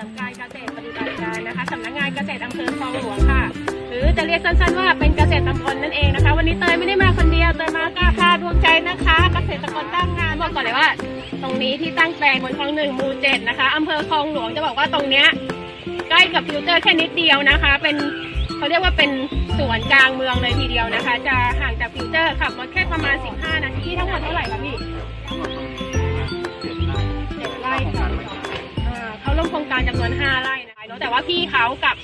ริมการเกษตรปฏิบัติการนะคะสำนักงานเกษตรอำเภอคลองหลวงค่ะ หรือจะเรียกสั้นๆว่าเป็นเกษตรตำบลนั่นเองนะคะ วันนี้เตยไม่ได้มาคนเดียวเตยมากับพาดวงใจนะคะ เกษตรกรตั้งงานบอกก่อนเลยว่า ตรงนี้ที่ตั้งแปลงบนคลองหนึ่งหมู่เจ็ดนะคะอำเภอคลองหลวงจะบอกว่าตรงเนี้ยใกล้กับฟิวเจอร์แค่นิดเดียวนะคะ เป็นเขาเรียกว่าเป็นสวนกลางเมืองเลยทีเดียวนะคะ จะห่างจากฟิวเจอร์ขับรถแค่ประมาณ 15 นาทีทั้งหมดเท่าไหร่คะพี่ เขาลงโครงการจำนวน5ไร่นะคะเนอะแต่ว่าพี่เขากับ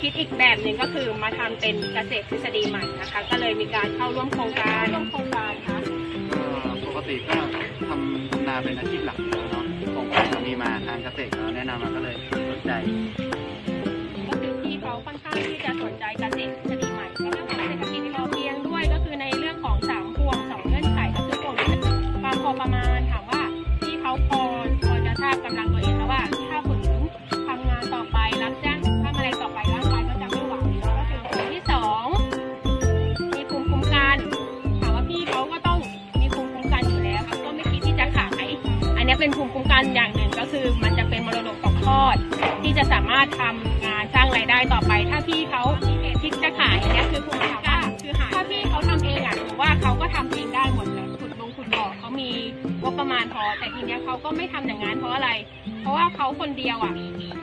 คิดอีกแบบหนึ่งก็คือมาทำเป็นเกษตรทฤษฎีใหม่นะคะ ก็เลยมีการเข้าร่วมโครงการร่วมโครงการค่ะปกติก็ทำทำนาเป็นอาชีพหลักอยู่แล้วเนาะโครงการก็มีมาทางเกษตรเราแนะนำมาก็เลยสนใจก็คือพี่เขาค่อนข้างที่จะสนใจเกษตรทฤษฎีใหม่ในเรื่องของเศรษฐกิจพอเพียงด้วยก็คือในเรื่องของสามพวงสองเงื่อนไขก็คือพวงนี้ความพอประมาณถามว่าพี่เขาพอ เป็นภูมิคุ้มกันอย่างหนึ่งก็คือ มันจะเป็นมรดกตกทอด ที่จะสามารถทำงานสร้างรายได้ต่อไป ถ้าพี่เขาคิดจะขายเนี่ยคือภูมิคุ้มกันคือหาถ้าพี่เขาทำเองอะหรือว่าเขาก็ทำเองได้ ประมาณพอ แต่ทีเนี้ยเขาก็ไม่ทำอย่างนั้นเพราะอะไร เพราะว่าเขาคนเดียวอะ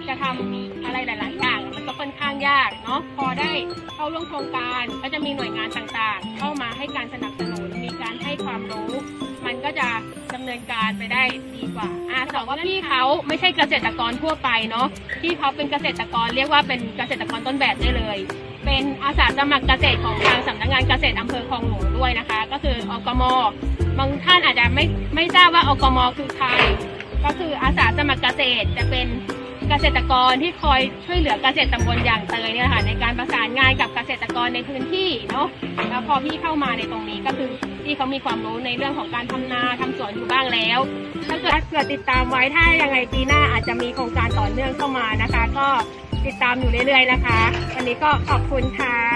จะทำอะไรหลาย ๆ อย่างมันก็ค่อนข้างยากเนาะพอได้เข้าร่วมโครงการก็จะมีหน่วยงานต่างๆ เข้ามาให้การสนับสนุนมีการให้ความรู้ มันก็จะดำเนินการไปได้ดีกว่าอ่าสองว่าพี่เขาไม่ใช่เกษตรกรทั่วไปเนาะพี่เขาเป็นเกษตรกรเรียกว่าเป็นเกษตรกรต้นแบบได้เลย เป็นอาสาสมัครเกษตรของทางสำนักงานเกษตรอำเภอคลองหลวงด้วยนะคะ ก็คืออกมบางท่านอาจจะไม่ไม่ทราบว่าอกมคือใครก็คืออาสาสมัครเกษตรจะเป็นเกษตรกรที่คอยช่วยเหลือเกษตรตำบลอย่างเตยเนี่ยค่ะในการประสานงานกับเกษตรกรในพื้นที่เนาะแล้วพอพี่เข้ามาในตรงนี้ก็คือพี่เขามีความรู้ในเรื่องของการทำนาทำสวนอยู่บ้างแล้ว ถ้าเกิดเกิดติดตามไว้ถ้ายังไงปีหน้าอาจจะมีโครงการต่อเนื่องเข้ามานะคะ ก็ ติดตามอยู่เรื่อยๆนะคะ วันนี้ก็ขอบคุณค่ะ